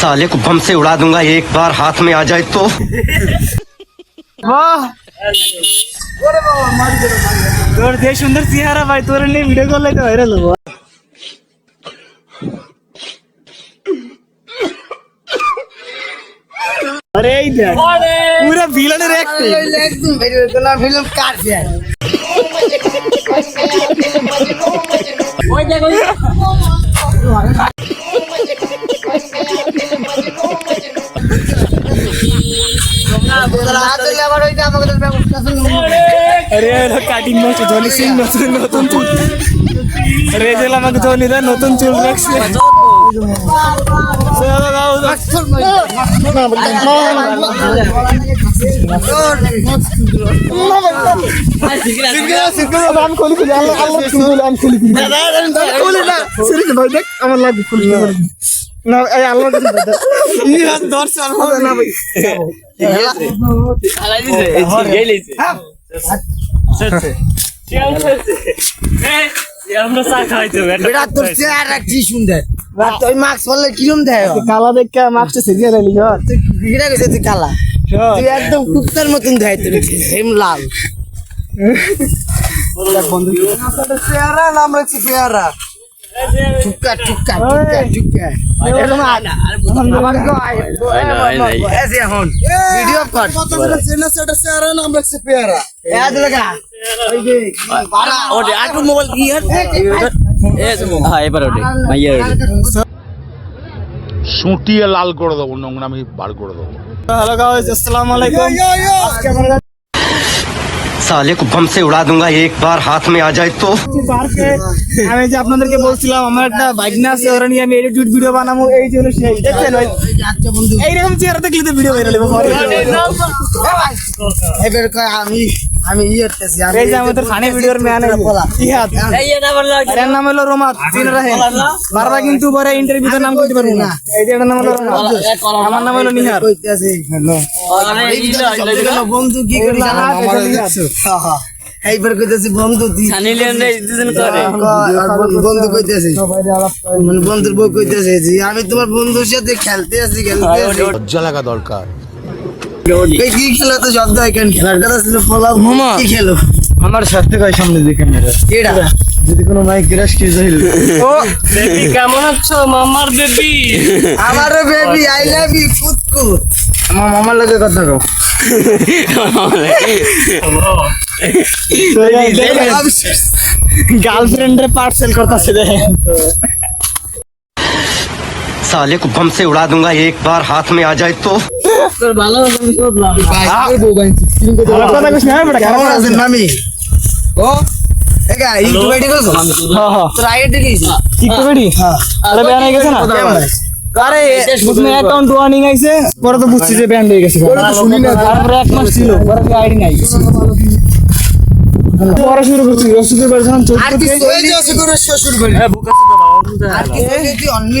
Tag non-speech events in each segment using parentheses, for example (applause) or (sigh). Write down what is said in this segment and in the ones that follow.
साले को बम से उड़ा दूँगा एक बार हाथ में आ जाए तो। वाह। सुंदर सिहारा भाई तोरे ने वीडियो कॉल लेके वायरल हुआ। अरे इधर पूरा विलन रिएक्ट है लेग तू मेरे रैक फ़िल्म कार से (laughs) (laughs) আরে কাটিং মাস্টার জনি সিং নতুন নতুন চুল রেজেল আমাকে জনি দা নতুন চুল রাখছে চলো গাও আমি খুলি খুলি আল্লাহ আল্লাহ খুলি আমি খুলি খুলি খুলি না সিরিজ ভাই দেখ আমার লাগবে খুলি না এই আল্লাহ কাছে দাদা ই হাত দর্শন হবে না ভাই আলাই দিছে এই গেলিছে আমরা চা খাইতে বেটা তোর চেহারা কি সুন্দর আর তুই মাস্ক পরলে কিরম দেয় কালা দেখে রাখলি তুই ঘিরা গেছে তুই কালা? তুই একদম কুত্তার মতন দেয় তোর হেম লাল পেয়ারা নাম রাখছি পেয়ারা টুকা টুকা টুকা টুকা এরকম আমার এসে এখন ভিডিও কর নাম রাখছে পেয়ারা এ লাগা ওই যে বাড়া ওটে আটু মোবাইল কি হ্যাঁ এ হ্যাঁ এবার ওটে মাইয়া সুটিয়ে লাল করে দেবো নোংরা আমি বার করে দেবো। সালে কুবম সে উড়া দুঙ্গা একবার হাত মে আ যায় তো আমি যে আপনাদেরকে বলছিলাম আমার একটা ভাগনা আছে ওরা নিয়ে আমি এডিট ভিডিও বানাবো এই যে হলো সেই দেখছেন ভাই? এইরকম চেহারা দেখলে তো ভিডিও ভাইরাল হবে এবার আমি আমি ইয়ে আমি এই যে আমাদের ভিডিওর ম্যান এর নাম হলো রোমাত চিন রাহে। বারবার কিন্তু পরে ইন্টারভিউতে নাম করতে পারব না। এই যে এটার নাম হলো রোমাত আমার নাম হলো নিহার। কইতেছি হ্যালো। বন্ধু কি করি আমার এইবার কইতেছি বন্ধু বন্ধু কইতেছি। মানে বন্ধুর বউ কইতেছে আমি তোমার বন্ধুর সাথে খেলতে আছি খেলতে আছি লজ্জা লাগা দরকার। এই কি খেলা তো শব্দ হয় কেন খেলার কথা ছিল পোলাও কি খেলো আমার সাথে কয় সামনে দেখে মেরে কেডা যদি কোনো মাইক ক্রাশ কি যাইল ও বেবি কেমন আছো মামার বেবি আমারও বেবি আই লাভ ইউ কুতকু আমার মামার লাগে কথা কও গার্লফ্রেন্ড রে পার্সেল করতেছে দেখে साले को बम से उड़ा दूंगा एक बार हाथ में आ जाए तो তোর ভালো আমি করলাম ভালো কথা কইছ না বড় কেমন আছেন মামি ও একা ইউটিউব আইডি করছ হ্যাঁ হ্যাঁ তোর আইডি দেখিস ঠিক তো বেডি আরে ব্যান হয়ে গেছে না আরে বুঝলে অ্যাকাউন্ট ওয়ার্নিং আইছে পরে তো বুঝছি যে ব্যান্ড হয়ে গেছে শুনি না তারপরে এক মাস ছিল পরে আইডি নাই পরে শুরু করছি রসুদের বাড়ি যখন আর চলতে কি সই আছে করে শ্বশুর বাড়ি আর কি তুই অনলি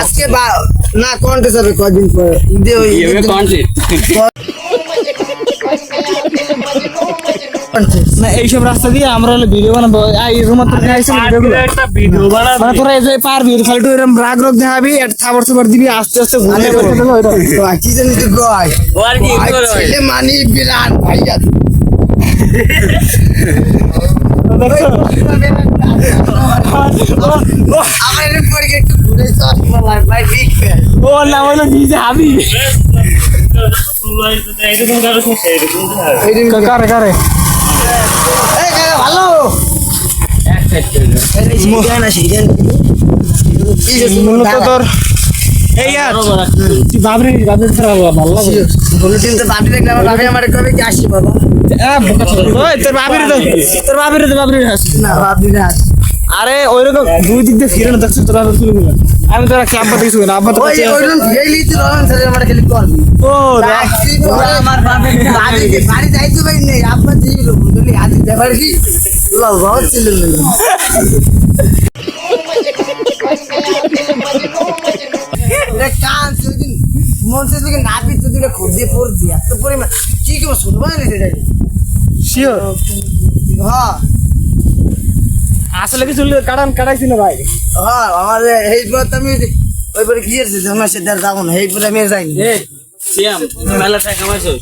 আজকে না কোনটা যাবে কদিন পরে? ঈদে ওই ইয়ে না এইসব রাস্তা দিয়ে আমরা হলে ভিডিও বানাবো। এই রুমার তো আইছে ভিডিও মানে তোরা এই যে পারবি খালি তো এরকম রাগ রোগ দেখাবি একটা থাবর থাবর দিবি আস্তে আস্তে ঘুরে কি জানি তুই গয় কি মানি বিরান ভাইয়া আমার এর পরে একটু ঘুরে চল ভাই বিগ ফ্যান ও না হলো নিজে হাবি কারও কারে ভালো মূলত তোর আর বাপি আমার বাপি আমার তোর তোর না বাপি না ওইরকম দুই দিক দিয়ে ফিরে না দেখছিস তোরা আমি তো রাখছি আব্বা না আব্বা তো ওই ওইরকম গেলি তো রহমান স্যার আমার খালি করবি ও দেখ। আমার বাড়ি বাড়ি যাইতে পারি নেই। আপনার যে বলি আজ ব্যাপার কি? বহুত ছিল এটা মন সে থেকে না পিত যদি খুদ দিয়ে পড় দিয়ে এত পরিমাণ কি কি শুনব না সেটা শিওর হ্যাঁ। আসলে কি চুল কাটান কাটাইছি না ভাই। হ্যাঁ আমার এই পর আমি ওই পরে গিয়েছি আর যাব না এই পরে আমি যাইনি। সিয়াম মেলা টাকা কামাইছো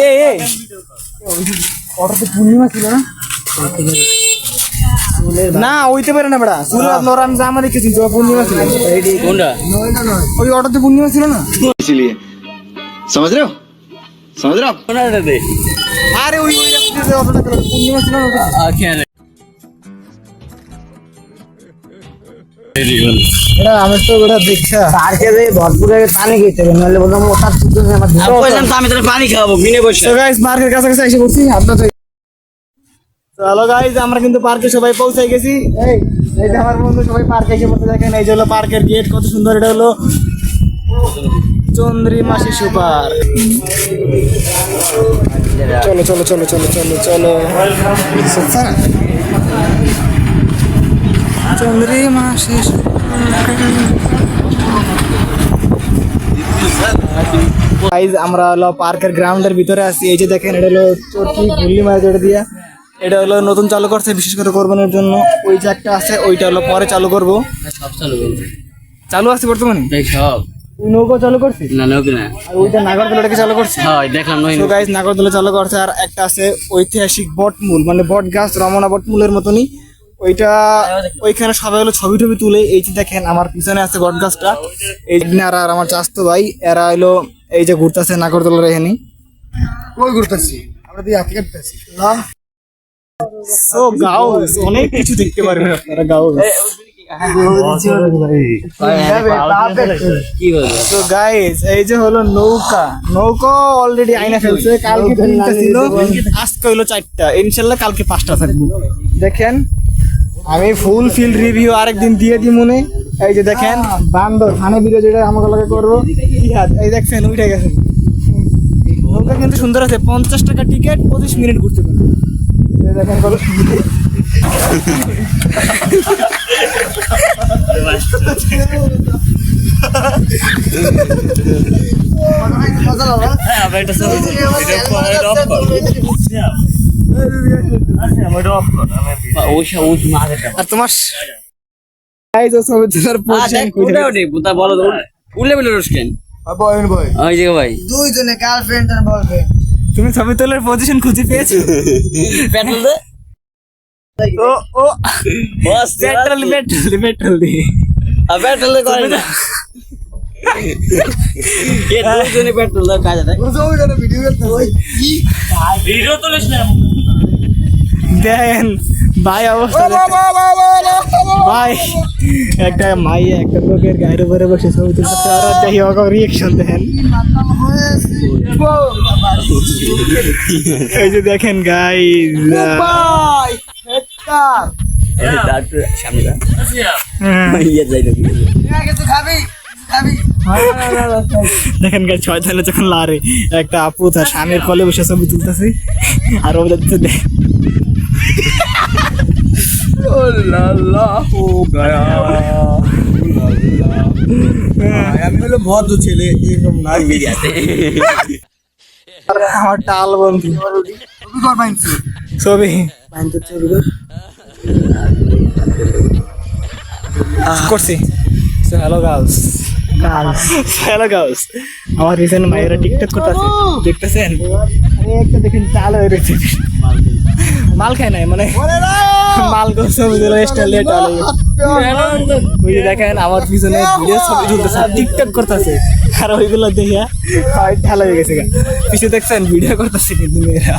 এ অটোতে পূর্ণিমা ছিল না? না হইতে পারে না বেড়া। চুলের যা আমার কিছু পূর্ণিমা ছিল। ওই পূর্ণিমা ছিল না? সমঝ রে সমঝ রে। আরে ওই ওই পূর্ণিমা ছিল না আমি তো ওটা পানি নাহলে খাব মার্কেট তো চলো গাইস আমরা কিন্তু পার্কে সবাই পৌঁছে গেছি। এই এই যে আমার বন্ধু সবাই পার্কে এসে পড়তে দেখেন, এই যে হলো পার্কের গেট কত সুন্দর, এটা হলো চন্দ্রিমা শিশু পার্ক চলো চলো চলো চলো চলো চলো। চন্দ্রিমা শিশু গাইজ আমরা হলো পার্কের গ্রাউন্ডের ভিতরে আছি। এই যে দেখেন, এটা হলো চরকি গুল্লি মারা দিয়া। এটা হলো নতুন চালু করছে বিশেষ করে কোরবানির জন্য। ওই যে একটা আছে ওইটা হলো পরে চালু করব। সব চালু করব। চালু আছে বর্তমানে? সব। ওই নৌকো চালু করছি না নোক না। আর ওইটা নাগরদোলাটাকে চালু করছে হয় দেখলাম নই তো গাইজ নাগরদোলা চালু করছে আর একটা আছে ঐতিহাসিক বটমূল মানে বট গাছ রমনা বটমূলের মতনই। ওইটা ওইখানে সবাই হলো ছবি টবি তুলে এই যে দেখেন আমার পিছনে আছে বট গাছটা। এই আর আর আমার চাস্তো ভাই এরা হলো এই যে ঘুরতেছে নাগরদোলার এখানে কই ঘুরতেছি? আমরা দিয়ে হাতে কাটতেছি। ও গাউস অনেক কিছু দেখতে পারবেন আপনারা গাউস এই যে হলো নৌকা নৌকা অলরেডি আইনা ফেলছে কালকে তিনটা ছিল আজকে হলো চারটা ইনশাল্লাহ কালকে পাঁচটা থাকবে দেখেন আমি ফুল ফিল রিভিউ আরেকদিন দিয়ে দিই মনে এই যে দেখেন বান্দর খানে ভিডিও যেটা আমাকে লাগে করব এই দেখছেন উঠে গেছে নৌকা কিন্তু সুন্দর আছে পঞ্চাশ টাকা টিকিট পঁচিশ মিনিট ঘুরতে পারবে তোমার উল্লে বিলে রসকেন ভাই। দুইজনে গার্লফ্রেন্ড আর বয়ফ্রেন্ড তুমি ছবি তোলার পজিশন খুঁজে পেয়েছ? (laughs) পেট্রোল দে। ও ও। বস পেট্রোল পেট্রোল পেট্রোল দি। পেট্রোল দে করে না? কে (laughs) দুজনে পেট্রোল দে কাজে দেয় ভিডিও করতে ওই ভিডিও তুলিস না দেন ভাই অবস্থা দেখতে- ভাই একটা মাই একটা লোকের গায়ের উপরে বসে ছবি তুলতে আর দেখি ওকে রিয়েকশন দেন। এই যে দেখেন গাই ভাই হেক্টর। ডাক্তার সামনে যা হ্যাঁ। খাবি? দেখেন গাই ছয় তাহলে যখন লারে একটা আপু তার স্বামীর কলে বসে ছবি তুলতেছে আর ওদের দেখ আমি হলো ভদ্র ছেলে এরকম না। আর আমার টাল বন্ধু ছবি করছি। হ্যালো গার্লস হ্যালো গার্লস আমার রিসেন্ট মায়েরা টিকটক করতেছে। দেখতেছেন? আরে একটা দেখেন চাল হয়ে রয়েছে। মাল খায় নাই মানে মাল করছে বুঝলো এক্সট্রা লেট হলো ওই দেখেন আমার পিছনে ভিডিও ছবি তুলতেছে টিকটক করতেছে। আর ওইগুলো দেখিয়া ঢালা হয়ে গেছে গা। পিছে দেখছেন ভিডিও করতেছে কিন্তু মেয়েরা।